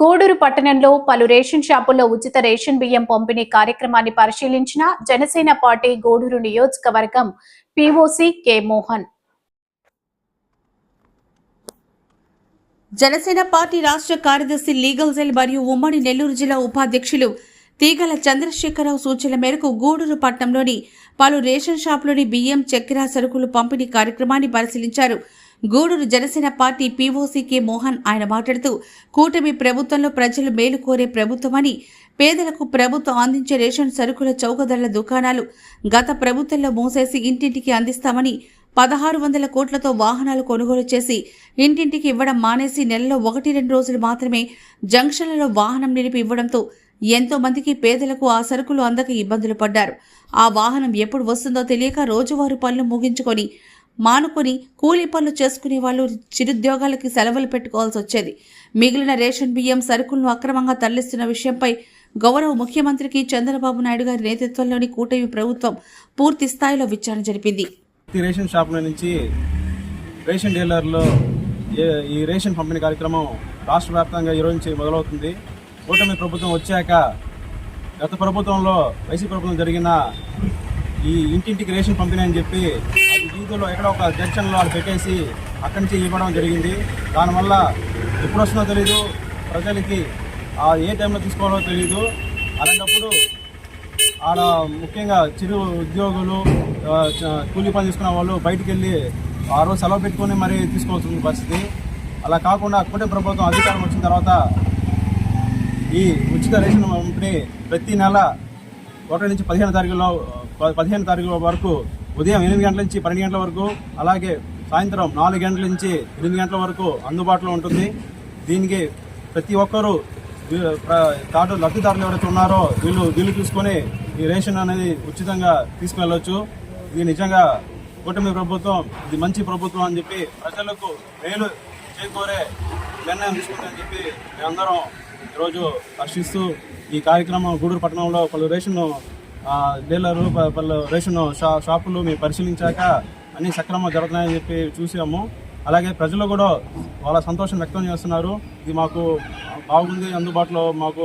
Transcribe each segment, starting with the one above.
గూడూరు పట్టణంలో పలు రేషన్ షాపుల్లో ఉచిత రేషన్ బియ్యం పంపిణీ కార్యక్రమాన్ని పరిశీలించిన జనసేన పార్టీ గూడూరు నియోజకవర్గం POC K Mohan. Janasena party రాష్ట్ర కార్యదర్శి లీగల్ సెల్ మరియు ఉమ్మడి నెల్లూరు జిల్లా ఉపాధ్యక్షులు తీగల చంద్రశేఖరరావు సూచనల మేరకు గూడూరు పట్టణంలోని పలు రేషన్ షాపులోని బియ్యం చక్కెర సరుకులు పంపిణీ కార్యక్రమాన్ని పరిశీలించారు. గూడూరు జనసేన పార్టీ పీఓసీ మోహన్ ఆయన మాట్లాడుతూ కూటమి ప్రభుత్వంలో ప్రజలు మేలు కోరే ప్రభుత్వమని పేదలకు ప్రభుత్వం అందించే రేషన్ సరుకుల చౌకధరల దుకాణాలు గత ప్రభుత్వంలో మూసేసి ఇంటింటికి అందిస్తామని పదహారు వందల కోట్లతో వాహనాలు కొనుగోలు చేసి ఇంటింటికి ఇవ్వడం మానేసి నెలలో ఒకటి రెండు రోజులు మాత్రమే జంక్షన్లలో వాహనం నిలిపి ఇవ్వడంతో ఎంతో మందికి పేదలకు ఆ సరుకులు అందక ఇబ్బందులు పడ్డారు. ఆ వాహనం ఎప్పుడు వస్తుందో తెలియక రోజువారు పనులు ముగించుకొని మానుకొని కూలీ పనులు చేసుకునే వాళ్ళు చిరుద్యోగాలకి సెలవులు పెట్టుకోవాల్సి వచ్చేది. మిగిలిన రేషన్ బియ్యం సరుకులను అక్రమంగా తరలిస్తున్న విషయంపై గౌరవ ముఖ్యమంత్రికి చంద్రబాబు నాయుడు గారి నేతృత్వంలోని కూటమి ప్రభుత్వం పూర్తి స్థాయిలో విచారణ జరిపింది. రేషన్ షాపుల నుంచి రేషన్ డీలర్లో ఈ రేషన్ పంపిణీ కార్యక్రమం రాష్ట్ర వ్యాప్తంగా ఈరోజు నుంచి మొదలవుతుంది. కూటమి ప్రభుత్వం వచ్చాక గత ప్రభుత్వంలో వైసీపీ ప్రభుత్వం జరిగిన ఈ ఇంటింటికి రేషన్ పంపిణీ అని చెప్పి అది వీధిలో ఎక్కడో ఒక జంక్షన్లో వాళ్ళు పెట్టేసి అక్కడి నుంచి ఇవ్వడం జరిగింది. దానివల్ల ఎప్పుడు వస్తుందో తెలియదు ప్రజలకి ఆ ఏ టైంలో తీసుకోవాలో తెలియదు అలాంటప్పుడు ఆడ ముఖ్యంగా చిరు ఉద్యోగులు కూలీ పని చేసుకున్న వాళ్ళు బయటికి వెళ్ళి ఆ రోజు సెలవు పెట్టుకొని మరీ తీసుకోవాల్సిన పరిస్థితి. అలా కాకుండా కూటమి ప్రభుత్వం అధికారం వచ్చిన తర్వాత ఈ ఉచిత రేషన్ పంపిణీ ప్రతి నెల ఒకటి నుంచి పదిహేను తారీఖులో ప- పదిహేను తారీఖుల వరకు ఉదయం ఎనిమిది గంటల నుంచి పన్నెండు గంటల వరకు అలాగే సాయంత్రం నాలుగు గంటల నుంచి ఎనిమిది గంటల వరకు అందుబాటులో ఉంటుంది. దీనికి ప్రతి ఒక్కరూ దాటు తాడు లబ్ధిదారులు ఎవరైతే ఉన్నారో వీళ్ళు వీళ్ళు చూసుకొని ఈ రేషన్ అనేది ఉచితంగా తీసుకువెళ్ళవచ్చు ఇది నిజంగా కూటమి ప్రభుత్వం ఇది మంచి ప్రభుత్వం అని చెప్పి ప్రజలకు మేలు చేకూరే నిర్ణయం తీసుకుందని చెప్పి మేమందరం ఈరోజు హర్షిస్తూ ఈ కార్యక్రమం గూడూరు పట్టణంలో పలు రేషన్ డీలర్ పలు రేషన్ షా షాపులు మేము పరిశీలించాక అన్ని సక్రమంగా జరుగుతున్నాయని చెప్పి చూసాము. అలాగే ప్రజలు కూడా వాళ్ళ సంతోషం వ్యక్తం చేస్తున్నారు. ఇది మాకు బాగుంది అందుబాటులో మాకు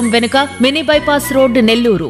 షోరూం వెనుక మినీ బైపాస్ రోడ్ నెల్లూరు.